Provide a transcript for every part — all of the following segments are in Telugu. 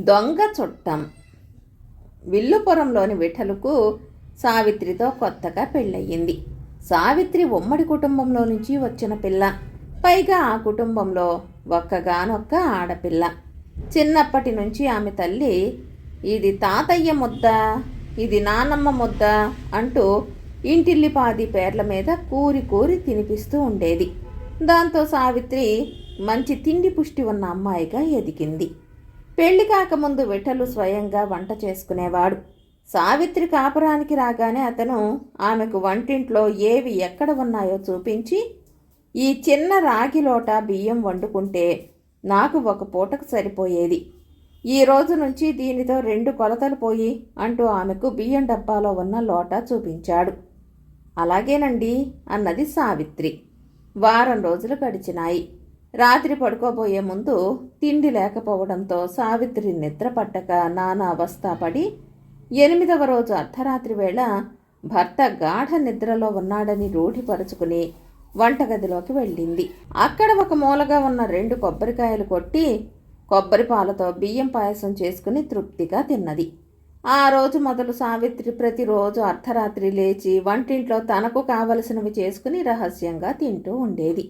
దొంగ చుట్టం. విల్లుపురంలోని విఠలుకు సావిత్రితో కొత్తగా పెళ్ళయింది. సావిత్రి ఉమ్మడి కుటుంబంలో నుంచి వచ్చిన పిల్ల. పైగా ఆ కుటుంబంలో ఒక్కగానొక్క ఆడపిల్ల. చిన్నప్పటి నుంచి ఆమె తల్లి ఇది తాతయ్య ముద్ద ఇది నానమ్మ ముద్ద అంటూ ఇంటిల్లిపాది పేర్ల మీద కూరి కూరి తినిపిస్తూ ఉండేది. దాంతో సావిత్రి మంచి తిండి పుష్టి ఉన్న అమ్మాయిగా ఎదిగింది. పెళ్ళి కాకముందు విఠలు స్వయంగా వంట చేసుకునేవాడు. సావిత్రి కాపురానికి రాగానే అతను ఆమెకు వంటింట్లో ఏవి ఎక్కడ ఉన్నాయో చూపించి ఈ చిన్న రాగి లోట బియ్యం వండుకుంటే నాకు ఒక పూటకు సరిపోయేది. ఈ రోజు నుంచి దీనితో రెండు కొలతలు పోయి అంటూ ఆమెకు బియ్యం డబ్బాలో ఉన్న లోట చూపించాడు. అలాగేనండి అన్నది సావిత్రి. వారం రోజులు గడిచినాయి. రాత్రి పడుకోబోయే ముందు తిండి లేకపోవడంతో సావిత్రి నిద్ర పట్టక నానా అవస్థ పడి ఎనిమిదవ రోజు అర్ధరాత్రి వేళ భర్త గాఢ నిద్రలో ఉన్నాడని రూఢిపరుచుకుని వంటగదిలోకి వెళ్ళింది. అక్కడ ఒక మూలగా ఉన్న రెండు కొబ్బరికాయలు కొట్టి కొబ్బరి పాలతో బియ్యం పాయసం చేసుకుని తృప్తిగా తిన్నది. ఆ రోజు మొదలు సావిత్రి ప్రతిరోజు అర్ధరాత్రి లేచి వంటింట్లో తనకు కావలసినవి చేసుకుని రహస్యంగా తింటూ ఉండేది.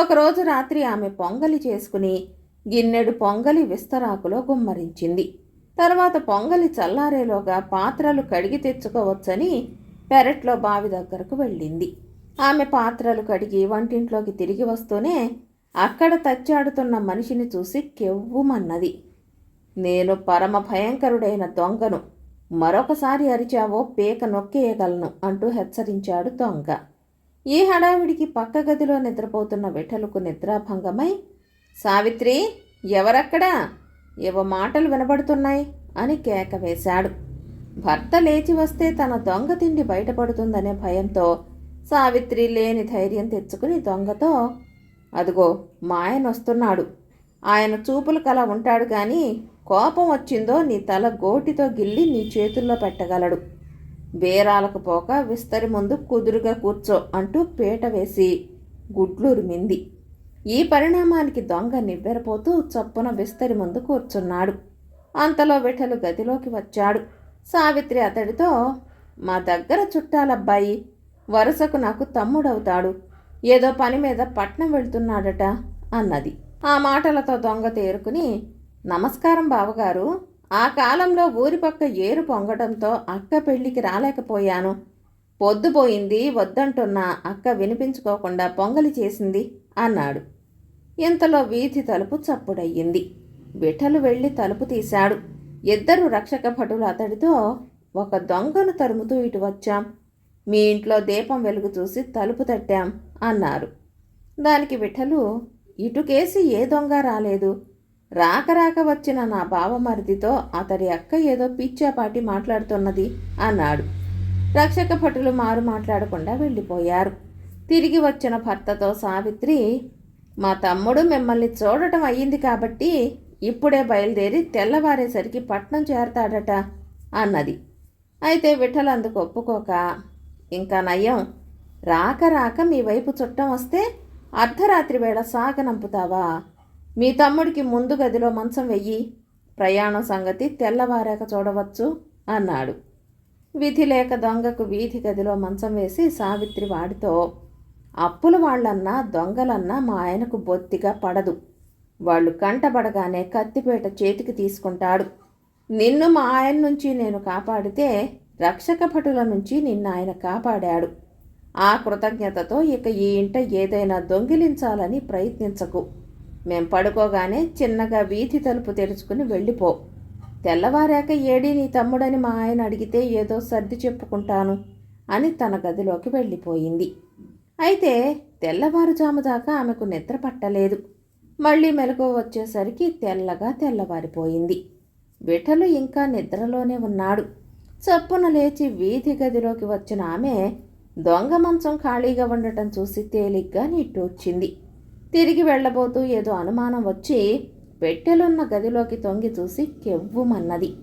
ఒకరోజు రాత్రి ఆమె పొంగలి చేసుకుని గిన్నెడు పొంగలి విస్తరాకులో గుమ్మరించింది. తర్వాత పొంగలి చల్లారేలోగా పాత్రలు కడిగి తెచ్చుకోవచ్చని పెరట్లో బావి దగ్గరకు వెళ్ళింది. ఆమె పాత్రలు కడిగి వంటింట్లోకి తిరిగి వస్తూనే అక్కడ తచ్చాడుతున్న మనిషిని చూసి కెవ్వుమన్నది. నేను పరమ భయంకరుడైన దొంగను. మరొకసారి అరిచావో పేక నొక్కేయగలను అంటూ హెచ్చరించాడు దొంగ. ఈ హడావిడికి పక్క గదిలో నిద్రపోతున్న విఠలకు నిద్రాభంగమై సావిత్రి ఎవరక్కడా? ఏవో మాటలు వినబడుతున్నాయి అని కేక వేశాడు. భర్త లేచి వస్తే తన దొంగ తిండి బయటపడుతుందనే భయంతో సావిత్రి లేని ధైర్యం తెచ్చుకుని దొంగతో అదిగో మా ఆయన వస్తున్నాడు. ఆయన చూపులు కల ఉంటాడు కానీ కోపం వచ్చిందో నీ తల గోటితో గిల్లి నీ చేతుల్లో పెట్టగలడు. బేరాలకు పోక విస్తరి ముందు కుదురుగా కూర్చో అంటూ పీట వేసి గుడ్లూరిమింది ఈ పరిణామానికి దొంగ నివ్వెరపోతూ చప్పున విస్తరి ముందు కూర్చున్నాడు. అంతలో విఠలు గదిలోకి వచ్చాడు. సావిత్రి అతడితో మా దగ్గర చుట్టాలబ్బాయి వరుసకు నాకు తమ్ముడవుతాడు. ఏదో పని మీద పట్నం వెళ్తున్నాడట అన్నది. ఆ మాటలతో దొంగ తేరుకుని నమస్కారం బావగారు ఆ కాలంలో ఊరి పక్క ఏరు పొంగడంతో అక్క పెళ్ళికి రాలేకపోయాను. పొద్దుపోయింది వద్దంటున్న అక్క వినిపించుకోకుండా పొంగలి చేసింది అన్నాడు. ఇంతలో వీధి తలుపు చప్పుడయ్యింది. విఠలు వెళ్ళి తలుపు తీశాడు. ఇద్దరు రక్షక భటులు అతడితో ఒక దొంగను తరుముతూ ఇటు వచ్చాం. మీ ఇంట్లో దీపం వెలుగు చూసి తలుపు తట్టాం అన్నారు. దానికి విఠలు ఇటుకేసి ఏ దొంగ రాలేదు. రాక రాక వచ్చిన నా బావమరిదితో అతడి అక్క ఏదో పిచ్చాపాటి మాట్లాడుతున్నది అన్నాడు. రక్షక భటులు మారు మాట్లాడకుండా వెళ్ళిపోయారు. తిరిగి వచ్చిన భర్తతో సావిత్రి మా తమ్ముడు మిమ్మల్ని చూడటం అయ్యింది కాబట్టి ఇప్పుడే బయలుదేరి తెల్లవారేసరికి పట్నం చేరతాడట అన్నది. అయితే విఠల్ అందుకు ఒప్పుకోక ఇంకా నయం రాక రాక మీ వైపు చుట్టం వస్తే అర్ధరాత్రి వేళ సాగనంపుతావా? మీ తమ్ముడికి ముందు గదిలో మంచం వెయ్యి ప్రయాణం సంగతి తెల్లవారాక చూడవచ్చు అన్నాడు. విధి లేక దొంగకు వీధి గదిలో మంచం వేసి సావిత్రి వాడితో అప్పుల వాళ్ళన్నా దొంగలన్నా మా ఆయనకు బొత్తిగా పడదు. వాళ్ళు కంటపడగానే కత్తిపేట చేతికి తీసుకుంటాడు. నిన్ను మా ఆయన నుంచి నేను కాపాడితే రక్షక భటుల నుంచి నిన్న ఆయన కాపాడాడు. ఆ కృతజ్ఞతతో ఇక ఈ ఇంట ఏదైనా దొంగిలించాలని ప్రయత్నించకు. మేం పడుకోగానే చిన్నగా వీధి తలుపు తెరుచుకుని వెళ్ళిపో. తెల్లవారాక ఏడి నీ తమ్ముడని మా ఆయన అడిగితే ఏదో సర్ది చెప్పుకుంటాను అని తన గదిలోకి వెళ్ళిపోయింది. అయితే తెల్లవారుజాము దాకా ఆమెకు నిద్ర పట్టలేదు. మళ్ళీ మెలకు వచ్చేసరికి తెల్లగా తెల్లవారిపోయింది. విఠలు ఇంకా నిద్రలోనే ఉన్నాడు. చప్పున లేచి వీధి గదిలోకి వచ్చిన ఆమె దొంగ మంచం ఖాళీగా ఉండటం చూసి తేలిగ్గా నిట్టూర్చింది. తిరిగి వెళ్ళబోతూ ఏదో అనుమానం వచ్చి పెట్టెలున్న గదిలోకి తొంగి చూసి కెవ్వుమన్నది.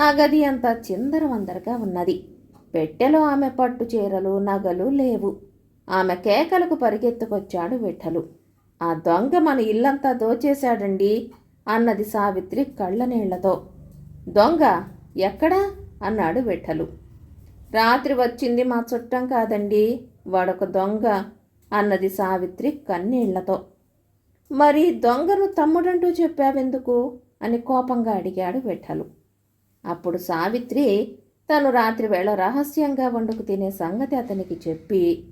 ఆ గది అంతా చిందరవందరగా ఉన్నది. పెట్టెలో ఆమె పట్టు చీరలు నగలు లేవు. ఆమె కేకలకు పరిగెత్తుకొచ్చాడు విఠలు. ఆ దొంగ మన ఇల్లంతా దోచేశాడండి అన్నది సావిత్రి కళ్ళనీళ్ళతో. దొంగ? ఎక్కడా? అన్నాడు విఠలు. రాత్రి వచ్చింది మా చుట్టం కాదండి వాడొక దొంగ. అన్నది సావిత్రి కన్నీళ్ళతో. మరి దొంగను తమ్ముడంటూ చెప్పావెందుకు? అని కోపంగా అడిగాడు విఠలు అప్పుడు సావిత్రి తను రాత్రివేళ రహస్యంగా వండుకు తినే సంగతి అతనికి చెప్పి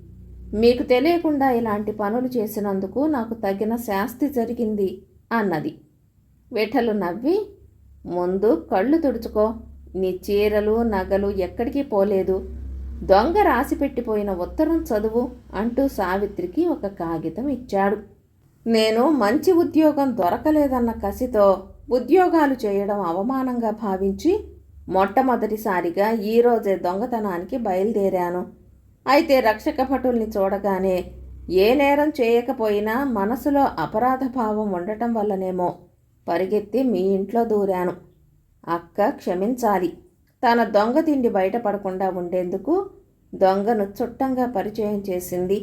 మీకు తెలియకుండా ఇలాంటి పనులు చేసినందుకు నాకు తగిన శాస్తి జరిగింది అన్నది. విఠలు నవ్వి ముందు కళ్ళు తుడుచుకో. నీ చీరలు నగలు ఎక్కడికి పోలేదు. దొంగ రాసి పెట్టిపోయిన ఉత్తరం చదువు అంటూ సావిత్రికి ఒక కాగితం ఇచ్చాడు. నేను మంచి ఉద్యోగం దొరకలేదన్న కసితో ఉద్యోగాలు చేయడం అవమానంగా భావించి మొట్టమొదటిసారిగా ఈరోజే దొంగతనానికి బయలుదేరాను. అయితే రక్షక భటుల్ని చూడగానే ఏ నేరం చేయకపోయినా మనసులో అపరాధ భావం ఉండటం వల్లనేమో పరిగెత్తి మీ ఇంట్లో దూరాను. అక్క క్షమించాలి. తన దొంగ తిండి బయటపడకుండా ఉండేందుకు దొంగను చుట్టంగా పరిచయం చేసింది.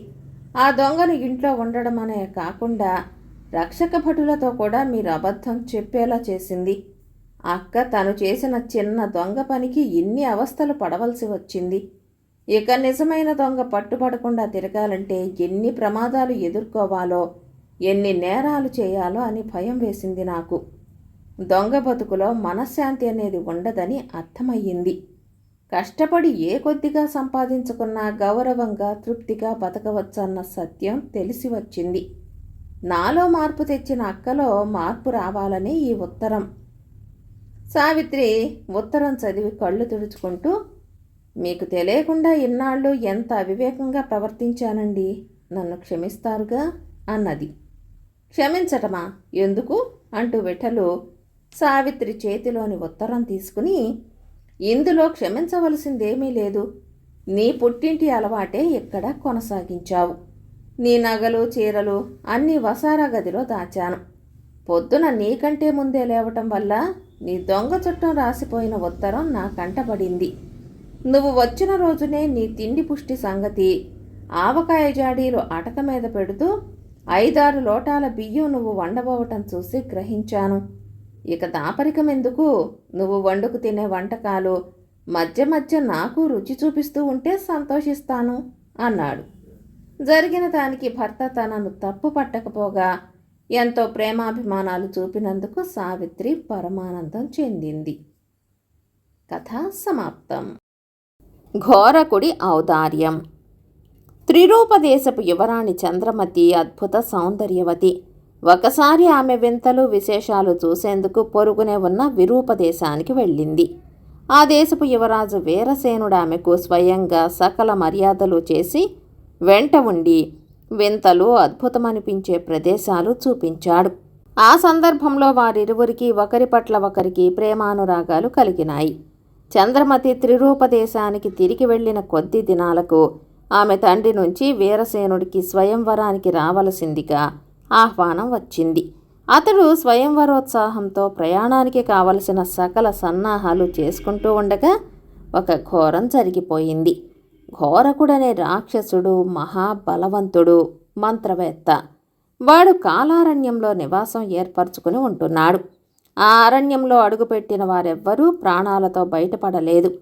ఆ దొంగను ఇంట్లో ఉండడం అనే కాకుండా రక్షక భటులతో కూడా మీరు అబద్ధం చెప్పేలా చేసింది. అక్క తను చేసిన చిన్న దొంగ పనికి ఇన్ని అవస్థలు పడవలసి వచ్చింది. ఇక నిజమైన దొంగ పట్టుపడకుండా తిరగాలంటే ఎన్ని ప్రమాదాలు ఎదుర్కోవాలో ఎన్ని నేరాలు చేయాలో అని భయం వేసింది నాకు. దొంగ బతుకులో మనశ్శాంతి అనేది ఉండదని అర్థమయ్యింది. కష్టపడి ఏ కొద్దిగా సంపాదించుకున్నా గౌరవంగా తృప్తిగా బతకవచ్చన్న సత్యం తెలిసి వచ్చింది. నాలో మార్పు తెచ్చిన అక్కలో మార్పు రావాలని ఈ ఉత్తరం. సావిత్రి ఉత్తరం చదివి కళ్ళు తుడుచుకుంటూ మీకు తెలియకుండా ఇన్నాళ్ళు ఎంత అవివేకంగా ప్రవర్తించానండి? నన్ను క్షమిస్తారుగా? అన్నది. క్షమించటమా? ఎందుకు? అంటూ విఠలు సావిత్రి చేతిలోని ఉత్తరం తీసుకుని ఇందులో క్షమించవలసిందేమీ లేదు. నీ పుట్టింటి అలవాటే ఇక్కడ కొనసాగించావు? నీ నగలు చీరలు అన్నీ వసారా గదిలో దాచాను. పొద్దున నీకంటే ముందే లేవటం వల్ల నీ దొంగ చుట్టం రాసిపోయిన ఉత్తరం నా కంటపడింది. నువ్వు వచ్చిన రోజునే నీ తిండి పుష్టి సంగతి ఆవకాయ జాడీలు అటక మీద పెడుతూ ఐదారు లోటాల బియ్యం నువ్వు వండబోవటం చూసి గ్రహించాను. ఇక దాపరికం ఎందుకు? నువ్వు వండుకు తినే వంటకాలు మధ్య మధ్య నాకు రుచి చూపిస్తూ ఉంటే సంతోషిస్తాను అన్నాడు. జరిగిన దానికి భర్త తనను తప్పు పట్టకపోగా ఎంతో ప్రేమాభిమానాలు చూపినందుకు సావిత్రి పరమానందం చెందింది. కథ సమాప్తం. ఘోరకుడి ఔదార్యం. త్రిరూపదేశపు యువరాణి చంద్రమతి అద్భుత సౌందర్యవతి. ఒకసారి ఆమె వింతలు విశేషాలు చూసేందుకు పొరుగునే ఉన్న విరూపదేశానికి వెళ్ళింది. ఆ దేశపు యువరాజు వీరసేనుడు ఆమెకు స్వయంగా సకల మర్యాదలు చేసి వెంట ఉండి వింతలు అద్భుతమనిపించే ప్రదేశాలు చూపించాడు. ఆ సందర్భంలో వారిరువురికి ఒకరి పట్ల ఒకరికి ప్రేమానురాగాలు కలిగినాయి. చంద్రమతి త్రిరూపదేశానికి తిరిగి వెళ్ళిన కొద్ది దినాలకు ఆమె తండ్రి నుంచి వీరసేనుడికి స్వయంవరానికి రావలసిందిగా ఆహ్వానం వచ్చింది. అతడు స్వయంవరోత్సాహంతో ప్రయాణానికి కావలసిన సకల సన్నాహాలు చేసుకుంటూ ఉండగా ఒక ఘోరం జరిగిపోయింది. ఘోరకుడనే రాక్షసుడు మహాబలవంతుడు మంత్రవేత్త. వాడు కాలారణ్యంలో నివాసం ఏర్పరచుకుని ఉంటున్నాడు. ఆ అరణ్యంలో అడుగుపెట్టిన వారెవ్వరూ ప్రాణాలతో బయటపడలేదు.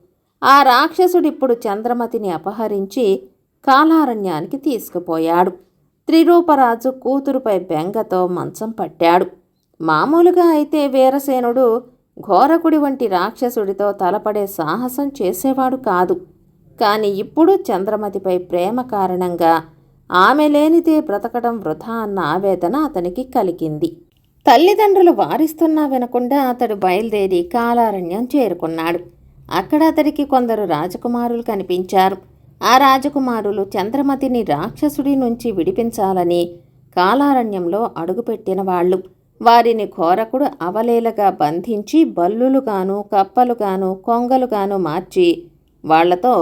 ఆ రాక్షసుడిప్పుడు చంద్రమతిని అపహరించి కాలారణ్యానికి తీసుకుపోయాడు. త్రిరూపరాజు కూతురుపై బెంగతో మంచం పట్టాడు. మామూలుగా అయితే వీరసేనుడు ఘోరకుడి వంటి రాక్షసుడితో తలపడే సాహసం చేసేవాడు కాదు. కాని ఇప్పుడు చంద్రమతిపై ప్రేమ కారణంగా ఆమె లేనిదే బ్రతకడం వృధా అన్న ఆవేదన అతనికి కలిగింది. తల్లిదండ్రులు వారిస్తున్నా వినకుండా అతడు బయలుదేరి కాలారణ్యం చేరుకున్నాడు. అక్కడ అతడికి కొందరు రాజకుమారులు కనిపించారు. ఆ రాజకుమారులు చంద్రమతిని రాక్షసుడి నుంచి విడిపించాలని కాలారణ్యంలో అడుగుపెట్టిన వాళ్ళు. వారిని ఘోరకుడు అవలేలగా బంధించి బల్లులుగాను కప్పలుగాను కొంగలుగాను మార్చి వాళ్ళతో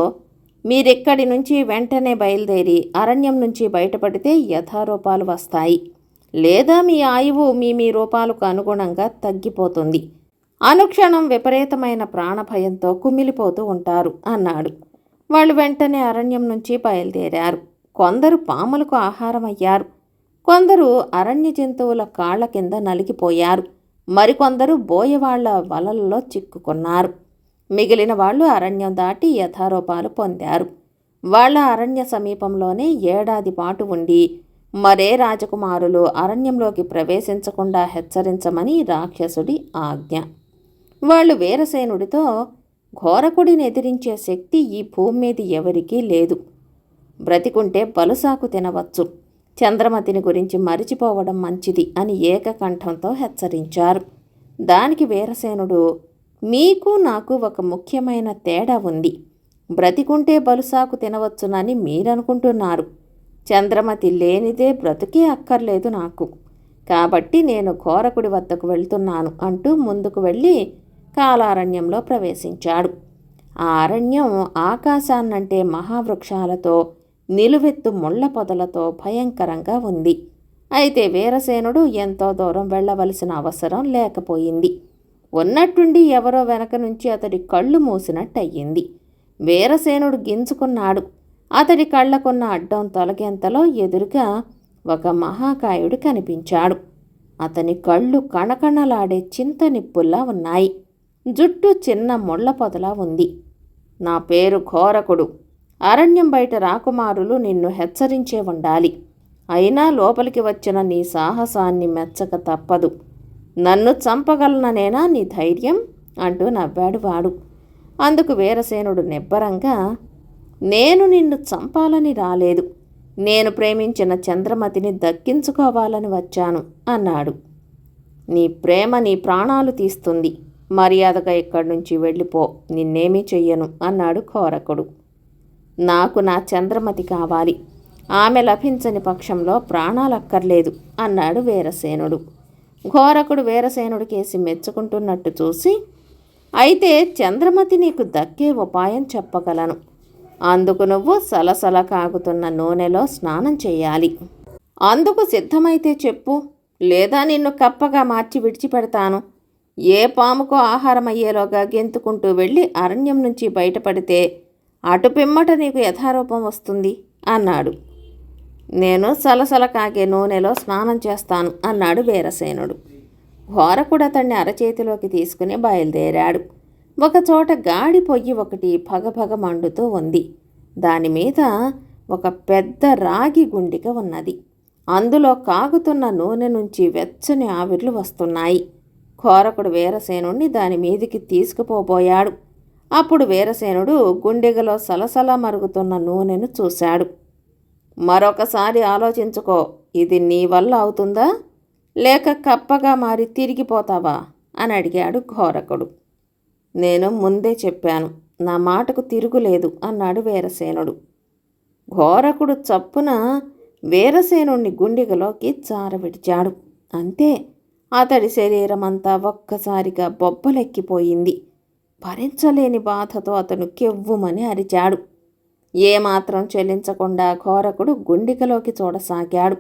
మీరెక్కడి నుంచి వెంటనే బయలుదేరి అరణ్యం నుంచి బయటపడితే యథారూపాలు వస్తాయి. లేదా మీ ఆయువు మీ మీ రూపాలకు అనుగుణంగా తగ్గిపోతుంది. అనుక్షణం విపరీతమైన ప్రాణభయంతో కుమిలిపోతూ ఉంటారు అన్నాడు. వాళ్ళు వెంటనే అరణ్యం నుంచి బయలుదేరారు. కొందరు పాములకు ఆహారం అయ్యారు. కొందరు అరణ్య జంతువుల కాళ్ళ కింద నలిగిపోయారు. మరికొందరు బోయవాళ్ళ వలల్లో చిక్కుకున్నారు. మిగిలిన వాళ్ళు అరణ్యం దాటి యథారూపాలు పొందారు. వాళ్ళ అరణ్య సమీపంలోనే ఏడాది పాటు ఉండి మరే రాజకుమారులు అరణ్యంలోకి ప్రవేశించకుండా హెచ్చరించమని రాక్షసుడి ఆజ్ఞ. వాళ్ళు వీరసేనుడితో ఘోరకుడిని ఎదిరించే శక్తి ఈ భూమి మీద ఎవరికీ లేదు. బ్రతికుంటే బలుసాకు తినవచ్చు. చంద్రమతిని గురించి మరిచిపోవడం మంచిది అని ఏకకంఠంతో హెచ్చరించారు. దానికి వీరసేనుడు మీకు నాకు ఒక ముఖ్యమైన తేడా ఉంది. బ్రతికుంటే బలుసాకు తినవచ్చునని మీరనుకుంటున్నారు. చంద్రమతి లేనిదే బ్రతికే అక్కర్లేదు నాకు. కాబట్టి నేను ఘోరకుడి వద్దకు వెళ్తున్నాను అంటూ ముందుకు వెళ్ళి కాలారణ్యంలో ప్రవేశించాడు. ఆ అరణ్యం ఆకాశాన్నంటే మహావృక్షాలతో నిలువెత్తు ముళ్ళ పొదలతో భయంకరంగా ఉంది. అయితే వీరసేనుడు ఎంతో దూరం వెళ్ళవలసిన అవసరం లేకపోయింది. ఉన్నట్టుండి ఎవరో వెనక నుంచి అతడి కళ్ళు మూసినట్టయింది. వీరసేనుడు గింజుకున్నాడు. అతడి కళ్ళకున్న అడ్డం తొలగేంతలో ఎదురుగా ఒక మహాకాయుడు కనిపించాడు. అతని కళ్ళు కణకణలాడే చింత నిప్పుల్లా ఉన్నాయి. జుట్టు చిన్న ముళ్ళ పొదలా ఉంది. నా పేరు ఘోరకుడు. అరణ్యం బయట రాకుమారులు నిన్ను హెచ్చరించే ఉండాలి. అయినా లోపలికి వచ్చిన నీ సాహసాన్ని మెచ్చక తప్పదు. నన్ను చంపగలననేనా నీ ధైర్యం? అంటూ నవ్వాడు వాడు. అందుకు వీరసేనుడు నిబ్బరంగా నేను నిన్ను చంపాలని రాలేదు. నేను ప్రేమించిన చంద్రమతిని దక్కించుకోవాలని వచ్చాను అన్నాడు. నీ ప్రేమ నీ ప్రాణాలు తీస్తుంది. మర్యాదగా ఇక్కడి నుంచి వెళ్ళిపో నిన్నేమీ చెయ్యను అన్నాడు కోరకుడు. నాకు నా చంద్రమతి కావాలి. ఆమె లభించని పక్షంలో ప్రాణాలక్కర్లేదు అన్నాడు వీరసేనుడు. ఘోరకుడు వీరసేనుడి కేసి మెచ్చుకుంటున్నట్టు చూసి అయితే చంద్రమతి నీకు దక్కే ఉపాయం చెప్పగలను. అందుకు నువ్వు సలసల కాగుతున్న నూనెలో స్నానం చేయాలి అందుకు సిద్ధమైతే చెప్పు. లేదా నిన్ను కప్పగా మార్చి విడిచిపెడతాను. ఏ పాముకు ఆహారం అయ్యేలోగా గెంతుకుంటూ వెళ్ళి అరణ్యం నుంచి బయటపడితే అటు పిమ్మట నీకు యథారూపం వస్తుంది అన్నాడు. నేను సలసల కాగే నూనెలో స్నానం చేస్తాను అన్నాడు వీరసేనుడు. ఘోరకుడు అతన్ని అరచేతిలోకి తీసుకుని బయలుదేరాడు. ఒకచోట గాడి పొయ్యి ఒకటి భగభగ మండుతూ ఉంది. దానిమీద ఒక పెద్ద రాగి గుండిక ఉన్నది. అందులో కాగుతున్న నూనె నుంచి వెచ్చని ఆవిర్లు వస్తున్నాయి. ఘోరకుడు వీరసేనుణ్ణి దాని మీదికి తీసుకుపోబోయాడు. అప్పుడు వీరసేనుడు గుండెగలో సలసల మరుగుతున్న నూనెను చూశాడు. మరొకసారి ఆలోచించుకో ఇది నీ వల్ల అవుతుందా? లేక కప్పగా మారి తిరిగిపోతావా? అని అడిగాడు ఘోరకుడు నేను ముందే చెప్పాను నా మాటకు తిరుగులేదు అన్నాడు వీరసేనుడు. ఘోరకుడు చప్పున వీరసేనుణ్ణి గుండెగలోకి చారవిడిచాడు అంతే అతడి శరీరమంతా ఒక్కసారిగా బొబ్బలెక్కిపోయింది. భరించలేని బాధతో అతను కెవ్వుమని అరిచాడు. ఏమాత్రం చెల్లించకుండా ఘోరకుడు గుండికలోకి చూడసాగాడు.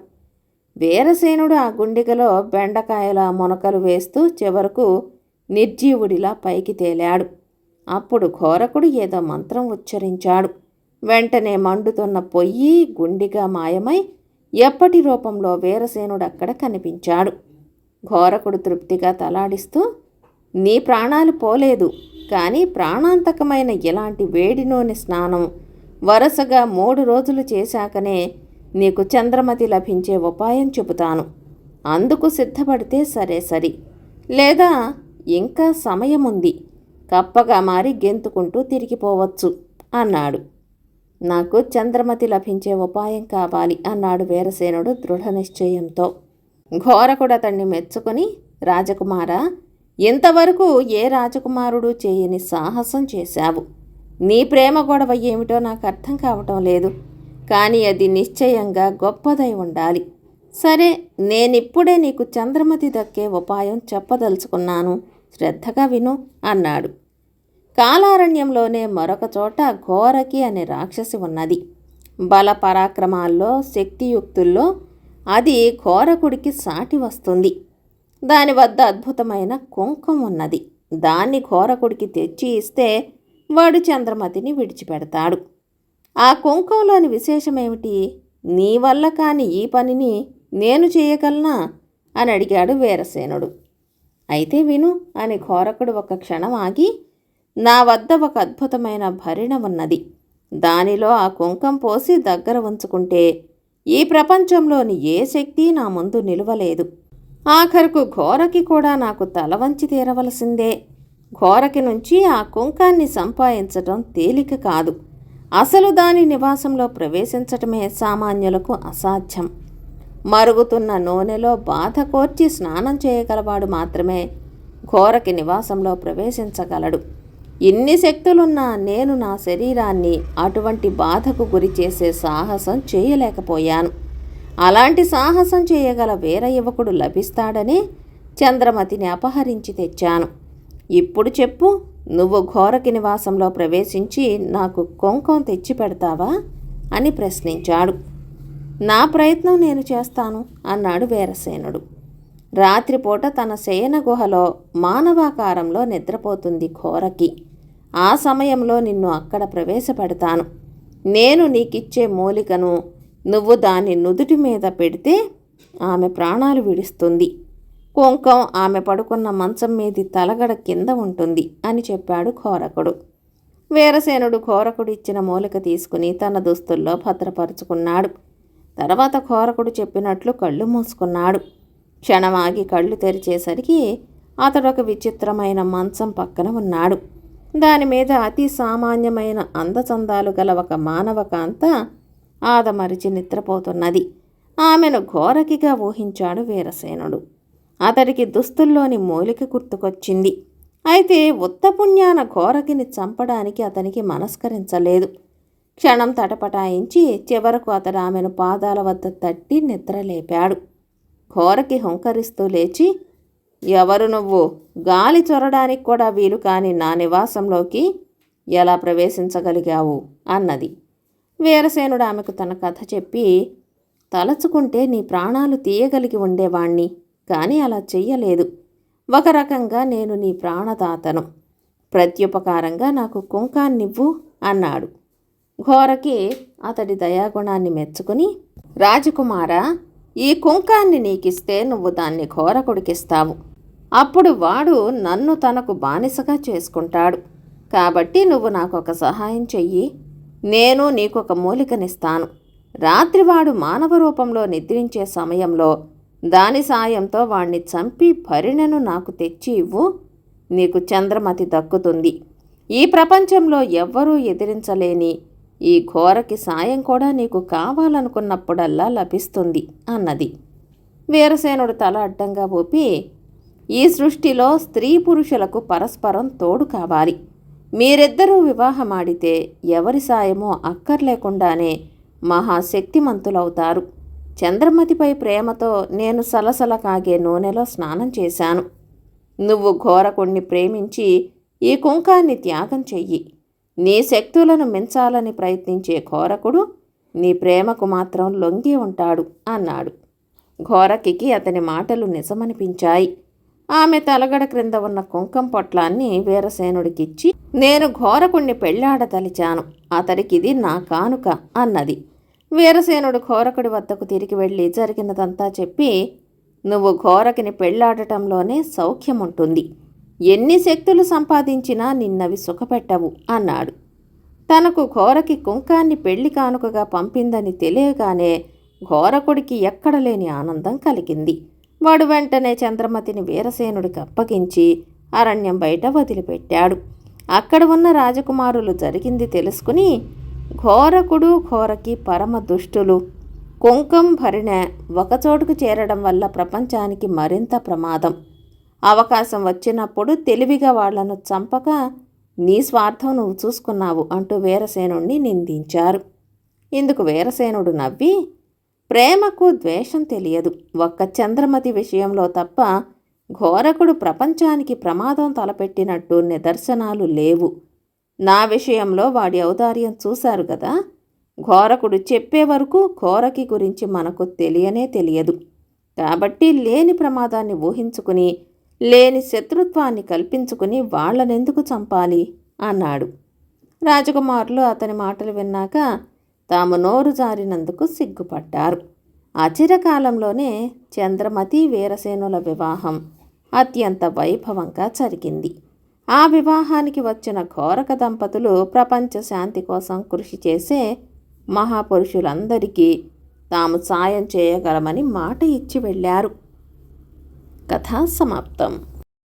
వీరసేనుడు ఆ గుండికలో బెండకాయల మొనకలు వేస్తూ చివరకు నిర్జీవుడిలా పైకి తేలాడు. అప్పుడు ఘోరకుడు ఏదో మంత్రం ఉచ్చరించాడు. వెంటనే మండుతున్న పొయ్యి గుండిగా మాయమై ఎప్పటి రూపంలో వీరసేనుడు అక్కడ కనిపించాడు. ఘోరకుడు తృప్తిగా తలాడిస్తూ నీ ప్రాణాలు పోలేదు కానీ ప్రాణాంతకమైన ఇలాంటి వేడి నూనె స్నానం వరుసగా మూడు రోజులు చేశాకనే నీకు చంద్రమతి లభించే ఉపాయం చెబుతాను. అందుకు సిద్ధపడితే సరే సరి. లేదా ఇంకా సమయం ఉంది కప్పగా మారి గెంతుకుంటూ తిరిగిపోవచ్చు అన్నాడు. నాకు చంద్రమతి లభించే ఉపాయం కావాలి అన్నాడు వీరసేనుడు దృఢ నిశ్చయంతో. ఘోరకుడు అతన్ని మెచ్చుకొని రాజకుమారా ఇంతవరకు ఏ రాజకుమారుడు చేయని సాహసం చేశావు? నీ ప్రేమ గొడవ ఏమిటో నాకు అర్థం కావటం లేదు. కానీ అది నిశ్చయంగా గొప్పదై ఉండాలి. సరే నేనిప్పుడే నీకు చంద్రమతి దక్కే ఉపాయం చెప్పదలుచుకున్నాను. శ్రద్ధగా విను అన్నాడు. కాలారణ్యంలోనే మరొక చోట ఘోరకి అనే రాక్షసి ఉన్నది. బల పరాక్రమాల్లో శక్తియుక్తుల్లో అది ఘోరకుడికి సాటి వస్తుంది. దాని వద్ద అద్భుతమైన కుంకం ఉన్నది. దాన్ని ఘోరకుడికి తెచ్చి ఇస్తే వాడు చంద్రమతిని విడిచిపెడతాడు. ఆ కుంకంలోని విశేషమేమిటి? నీ వల్ల కాని ఈ పనిని నేను చేయగలనా? అని అడిగాడు వీరసేనుడు. అయితే విను అని ఘోరకుడు ఒక క్షణం ఆగి నా వద్ద ఒక అద్భుతమైన భరిణ ఉన్నది. దానిలో ఆ కుంకం పోసి దగ్గర ఉంచుకుంటే ఈ ప్రపంచంలోని ఏ శక్తి నా ముందు నిలవలేదు. ఆఖరుకు ఘోరకి కూడా నాకు తల వంచి తీరవలసిందే. ఘోరకి నుంచి ఆ కుంకాన్ని సంపాదించటం తేలిక కాదు. అసలు దాని నివాసంలో ప్రవేశించటమే సామాన్యులకు అసాధ్యం. మరుగుతున్న నూనెలో బాధ కోర్చి స్నానం చేయగలవాడు మాత్రమే ఘోరకి నివాసంలో ప్రవేశించగలడు. ఇన్ని శక్తులున్నా నేను నా శరీరాన్ని అటువంటి బాధకు గురి చేసే సాహసం చేయలేకపోయాను. అలాంటి సాహసం చేయగల వేర యువకుడు లభిస్తాడని చంద్రమతిని అపహరించి తెచ్చాను. ఇప్పుడు చెప్పు నువ్వు ఘోరకి నివాసంలో ప్రవేశించి నాకు కొంకం తెచ్చి పెడతావా? అని ప్రశ్నించాడు. నా ప్రయత్నం నేను చేస్తాను అన్నాడు వీరసేనుడు. రాత్రిపూట తన శయన గుహలో మానవాకారంలో నిద్రపోతుంది ఘోరకి. ఆ సమయంలో నిన్ను అక్కడ ప్రవేశపెడతాను. నేను నీకిచ్చే మూలికను నువ్వు దాన్ని నుదుటి మీద పెడితే ఆమె ప్రాణాలు విడుస్తుంది. కుంకం ఆమె పడుకున్న మంచం మీది తలగడ కింద ఉంటుంది అని చెప్పాడు ఘోరకుడు. వీరసేనుడు ఘోరకుడు ఇచ్చిన మూలిక తీసుకుని తన దుస్తుల్లో భద్రపరుచుకున్నాడు. తర్వాత ఘోరకుడు చెప్పినట్లు కళ్ళు మూసుకున్నాడు. క్షణమాగి కళ్ళు తెరిచేసరికి అతడు ఒక విచిత్రమైన మంచం పక్కన ఉన్నాడు. దాని మీద అతి సామాన్యమైన అందచందాలు గల ఒక మానవ కాంత ఆదమరిచి నిద్రపోతున్నది. ఆమెను ఘోరకిగా ఊహించాడు వీరసేనుడు. అతడికి దుస్తుల్లోని మూలిక గుర్తుకొచ్చింది. అయితే ఉత్తపుణ్యాన ఘోరకిని చంపడానికి అతనికి మనస్కరించలేదు. క్షణం తటపటాయించి చివరకు అతడు ఆమెను పాదాల వద్ద తట్టి నిద్రలేపాడు. ఘోరకి హుంకరిస్తూ లేచి ఎవరు నువ్వు? గాలి చొరడానికి కూడా వీలు కాని నా నివాసంలోకి ఎలా ప్రవేశించగలిగావు? అన్నది. వీరసేనుడు ఆమెకు తన కథ చెప్పి తలచుకుంటే నీ ప్రాణాలు తీయగలిగి ఉండేవాణ్ణి కానీ అలా చెయ్యలేదు. ఒక రకంగా నేను నీ ప్రాణదాతను. ప్రత్యుపకారంగా నాకు కుంకాన్నివ్వు అన్నాడు. ఘోరకి అతడి దయాగుణాన్ని మెచ్చుకుని రాజకుమారా ఈ కుంకాన్ని నీకిస్తే నువ్వు దాన్ని ఘోరకుడికిస్తావు అప్పుడు వాడు నన్ను తనకు బానిసగా చేసుకుంటాడు. కాబట్టి నువ్వు నాకు ఒక సహాయం చెయ్యి. నేను నీకొక మూలికనిస్తాను. రాత్రివాడు మానవ రూపంలో నిద్రించే సమయంలో దాని సాయంతో వాణ్ణి చంపి భరిణెను నాకు తెచ్చి ఇవ్వు. నీకు చంద్రమతి దక్కుతుంది. ఈ ప్రపంచంలో ఎవ్వరూ ఎదిరించలేని ఈ ఘోరకి సాయం కూడా నీకు కావాలనుకున్నప్పుడల్లా లభిస్తుంది అన్నది. వీరసేనుడు తల అడ్డంగా ఊపి ఈ సృష్టిలో స్త్రీ పురుషులకు పరస్పరం తోడు కావాలి. మీరిద్దరూ వివాహమాడితే ఎవరి సాయమో అక్కర్లేకుండానే మహాశక్తిమంతులవుతారు. చంద్రమతిపై ప్రేమతో నేను సలసల కాగే నూనెలో స్నానం చేశాను. నువ్వు ఘోరకుణ్ణి ప్రేమించి ఈ కుంకాన్ని త్యాగం చెయ్యి. నీ శక్తులను మించాలని ప్రయత్నించే ఘోరకుడు నీ ప్రేమకు మాత్రం లొంగి ఉంటాడు అన్నాడు. ఘోరకికి అతని మాటలు నిజమనిపించాయి. ఆమె తలగడ క్రింద ఉన్న కుంకం పొట్లాన్ని వీరసేనుడికిచ్చి నేను ఘోరకుణ్ణి పెళ్ళాడదలిచాను అతడికిది నా కానుక అన్నది. వీరసేనుడు ఘోరకుడి వద్దకు తిరిగి వెళ్ళి జరిగినదంతా చెప్పి నువ్వు ఘోరకిని పెళ్ళాడటంలోనే సౌఖ్యం ఉంటుంది ఎన్ని శక్తులు సంపాదించినా నిన్నవి సుఖపెట్టవు అన్నాడు. తనకు ఘోరకి కుంకాన్ని పెళ్ళి కానుకగా పంపిందని తెలియగానే ఘోరకుడికి ఎక్కడ లేని ఆనందం కలిగింది. వాడు వెంటనే చంద్రమతిని వీరసేనుడికి అప్పగించి అరణ్యం బయట వదిలిపెట్టాడు. అక్కడ ఉన్న రాజకుమారులు జరిగింది తెలుసుకుని ఘోరకుడు ఘోరకి పరమ దుష్టులు. కుంకం భరిణ ఒకచోటుకు చేరడం వల్ల ప్రపంచానికి మరింత ప్రమాదం. అవకాశం వచ్చినప్పుడు తెలివిగా వాళ్ళను చంపక నీ స్వార్థం నువ్వు చూసుకున్నావు అంటూ వీరసేనుణ్ణి నిందించారు. ఇందుకు వీరసేనుడు నవ్వి ప్రేమకు ద్వేషం తెలియదు. ఒక్క చంద్రమతి విషయంలో తప్ప ఘోరకుడు ప్రపంచానికి ప్రమాదం తలపెట్టినట్టు నిదర్శనాలు లేవు. నా విషయంలో వాడి ఔదార్యం చూశారు కదా ఘోరకుడు చెప్పే వరకు ఘోరకి గురించి మనకు తెలియనే తెలియదు. కాబట్టి లేని ప్రమాదాన్ని ఊహించుకుని లేని శత్రుత్వాన్ని కల్పించుకుని వాళ్ళనెందుకు చంపాలి? అన్నాడు. రాజకుమారులు అతని మాటలు విన్నాక తాము నోరు జారినందుకు సిగ్గుపడ్డారు. అచిరకాలంలోనే చంద్రమతి వీరసేనుల వివాహం అత్యంత వైభవంగా జరిగింది. ఆ వివాహానికి వచ్చిన ఘోరక దంపతులు ప్రపంచ శాంతి కోసం కృషి చేసే మహాపురుషులందరికీ తాము సాయం చేయగలమని మాట ఇచ్చి వెళ్ళారు. కథా సమాప్తం.